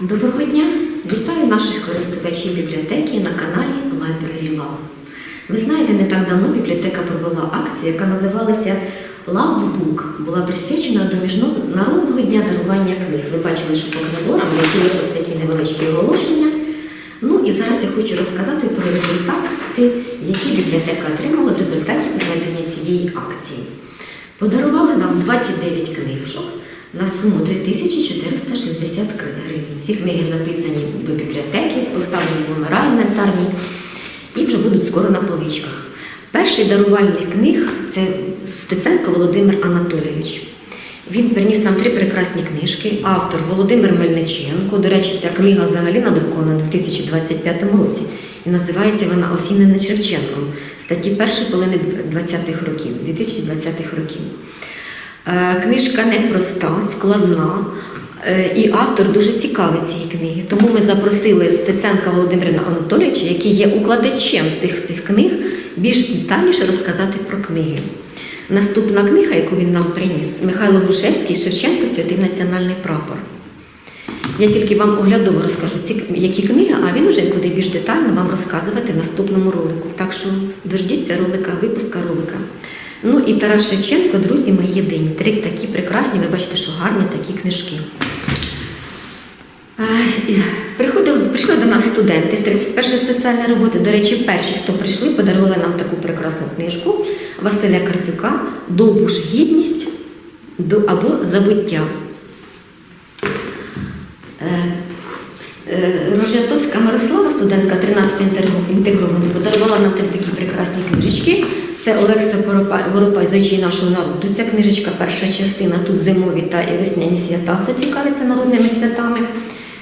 Доброго дня! Вітаю наших користувачів бібліотеки на каналі Library Love. Ви знаєте, не так давно бібліотека провела акцію, яка називалася Love Book. Була присвячена до Міжнародного дня дарування книг. Ви бачили, що по коридорам є ось такі невеличкі оголошення. Ну і зараз я хочу розказати про результати, які бібліотека отримала в результаті проведення цієї акції. Подарували нам 29 книжок на суму 3460 гривень. Всі книги записані до бібліотеки, поставлені номера інвентарні і вже будуть скоро на поличках. Перший дарувальник книг це Стеценко Володимир Анатолійович. Він приніс нам три прекрасні книжки. Автор Володимир Мельниченко. До речі, ця книга взагалі надрукована в 2025 році. І називається вона Осінена Шевченком. Статті першої половини 20-х років, 2020-х років. Е, Книжка непроста, складна, е, і автор дуже цікавий цієї книги. Тому ми запросили Стеценка Володимира Анатолійовича, який є укладачем цих, цих книг, більш детальніше розказати про книги. Наступна книга, яку він нам приніс, Михайло Грушевський, Шевченко, Святий національний прапор. Я тільки вам оглядово розкажу, які книги, а він уже буде більш детально вам розказувати в наступному ролику. Так що дождіться ролика, випуска ролика. Ну і Тарас Шевченко, друзі мої єдині. Три такі прекрасні, ви бачите, що гарні такі книжки. Е, Приходили, прийшли до нас студенти з 31-ї соціальної роботи. До речі, перші, хто прийшли, подарували нам таку прекрасну книжку Василя Карпюка Довбуш гідність або забуття. Рожятовська Мирослава, студентка 13 інтегрованої, подарувала нам три такі прекрасні книжечки. Це Олекса Воропай, «Зайчий нашого народу. Ця книжечка, перша частина, тут зимові та і весняні свята. Хто цікавиться народними святами,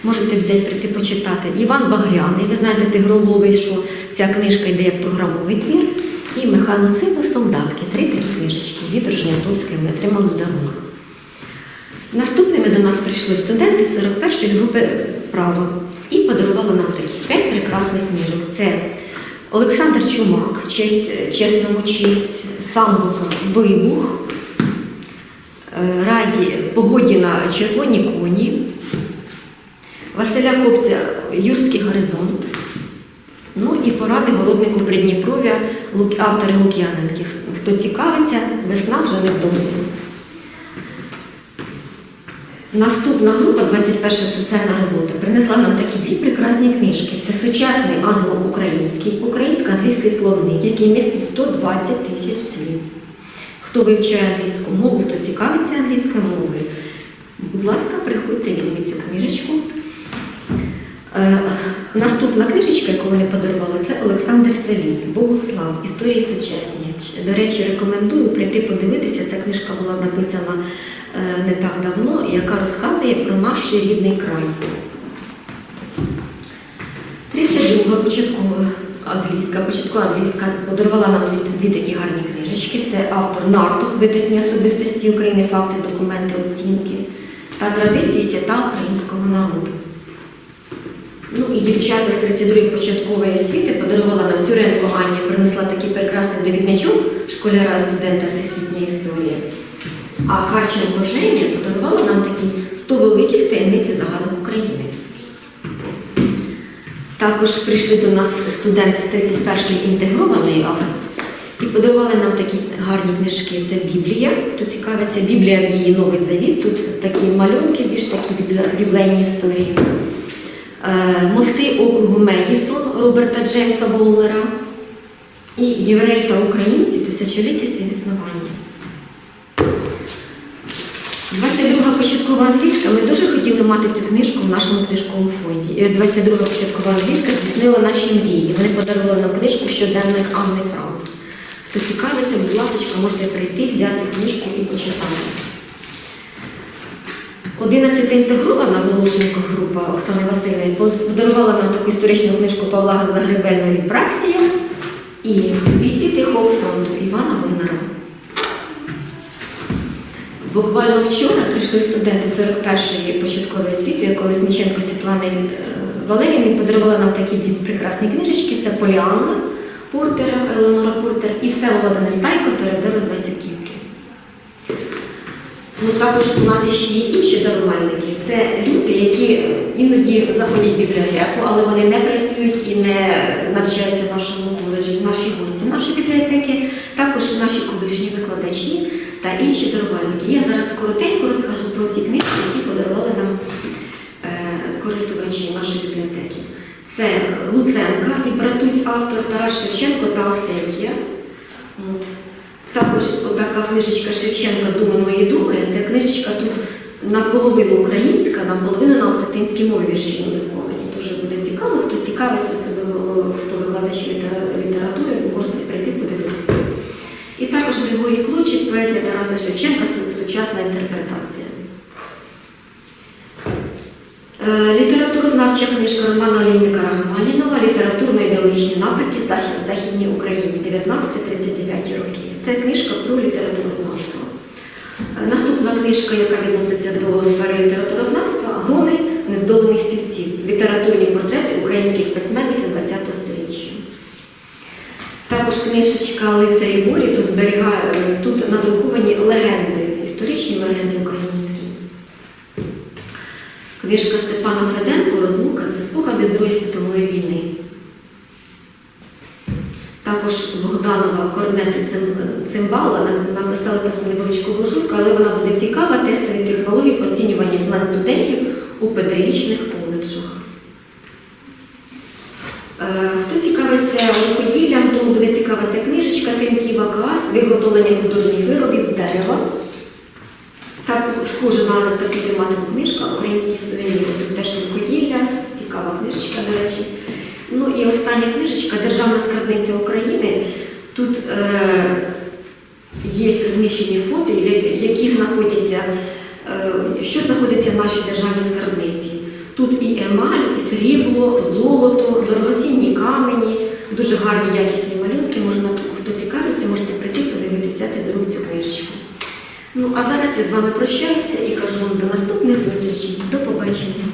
можете взяти прийти почитати. Іван Багряний, ви знаєте, тигроловий, що ця книжка йде як програмовий твір. І Михайло Цива Солдатки. Три такі книжечки від Рожнятовської ми отримали дарунок. Наступними до нас прийшли студенти 41-ї групи право і подарували нам такі п'ять прекрасних книжок. Це Олександр Чумак, честь, чесному честь, Самбука, Вибух, е, Раді Погодіна Червоні коні, Василя Копця Юрський горизонт. Ну і поради голоднику Придніпров'я, автори Лук'яненки. Хто цікавиться, весна вже невдовзі. Наступна група, 21 соціальна робота, принесла нам такі дві прекрасні книжки. Це сучасний англо-український, українсько-англійський словник, який містить 120 тисяч слів. Хто вивчає англійську мову, хто цікавиться англійською мовою, будь ласка, приходьте, візьміть цю книжечку. Е, Наступна книжечка, яку вони подарували, це Олександр Селій, Богослав, Історії сучасні. До речі, рекомендую прийти подивитися. Ця книжка була написана не так давно, яка розказує про наш рідний край. 32 початкова англійська, початкова англійська подарувала нам дві, такі гарні книжечки. Це автор Нартух, видатні особистості України, факти, документи, оцінки та традиції свята українського народу. Ну і дівчата з 32-ї початкової освіти подарувала нам цю Цюренко Аня, принесла такий прекрасний довідничок школяра студента всесвітньої історії. А Харченко Женя подарувала нам такі 100 великих таємниць і загадок України. Також прийшли до нас студенти з 31-ї інтегрованої АВ і подарували нам такі гарні книжки. Це Біблія, хто цікавиться, Біблія в дії Новий Завіт. Тут такі малюнки, більш такі бібле- біблейні історії. Е, Мости округу Медісон Роберта Джеймса Боулера і Євреї та українці тисячоліття співіснування. 22 початкова англійська. Ми дуже хотіли мати цю книжку в нашому книжковому фонді. І ось 22 початкова англійська здійснила наші мрії. Вони подарували нам книжку щоденник Анни Франк. Хто цікавиться, будь ласка, можете прийти, взяти книжку і почитати. 11 інтегрована Волошенко група Оксани Васильівни подарувала нам таку історичну книжку Павла Загребельної Праксія і бійці Тихого фронту Івана Винера. Буквально вчора прийшли студенти 41-ї початкової освіти, коли Сніченко Світлана е, подарувала нам такі дві прекрасні книжечки. Це Поліанна Портера, Елеонора Портер і Всеволода Нестайко Тередоро з Васюківки. Ну також у нас ще є інші дарувальники. Це люди, які е, іноді заходять в бібліотеку, але вони не працюють і не навчаються в нашому коледжі, наші гості нашої бібліотеки, також наші колишні викладачі та інші дарувальники. Я зараз коротенько розкажу про ці книжки, які подарували нам е, користувачі нашої бібліотеки. Це Луценка і братусь автор Тарас Шевченко та Осетія. Також така книжечка Шевченка Думи мої думи. Ця книжечка тут наполовину українська, наполовину на осетинській мові вірші надруковані. Дуже буде цікаво. Хто цікавиться себе, хто викладач літератури, можете прийти подивитися. І також Григорій Клучик, поезія Тараса Шевченка, сучасна інтерпретація. Е, Літературознавча книжка Романа Олійника Рахманінова Літературно-ідеологічні напрямки в Захід, Західній Україні 19-39 роки. Це книжка про літературознавство. Наступна книжка, яка відноситься до сфери літературознавства Грони нездоланих співців. Літературні портрети українських письменників ХХ століття. Також книжечка Лицарі Борі тут тут надруковані легенди, історичні легенди українські. Книжка Цимбала на- написали таку невеличку брошурку, але вона буде цікава тестові технології оцінювання знань студентів у педагогічних коледжах. Е, Хто цікавиться рукоділлям, тому буде цікава книжечка Тимківа Каас, виготовлення художніх виробів з дерева. Так, схоже на таку тематику книжка Українські сувеніри. Тут теж рукоділля, цікава книжечка, до речі. Ну і остання книжечка Державна скарбниця України. Тут е, розміщені фото, які знаходяться, е, що знаходиться в нашій державній скарбниці. Тут і емаль, і срібло, золото, дорогоцінні камені, дуже гарні якісні малюнки. Можна, хто цікавиться, можете прийти, подивитися, взяти до рук цю книжечку. Ну а зараз я з вами прощаюся і кажу до наступних зустрічей. До побачення.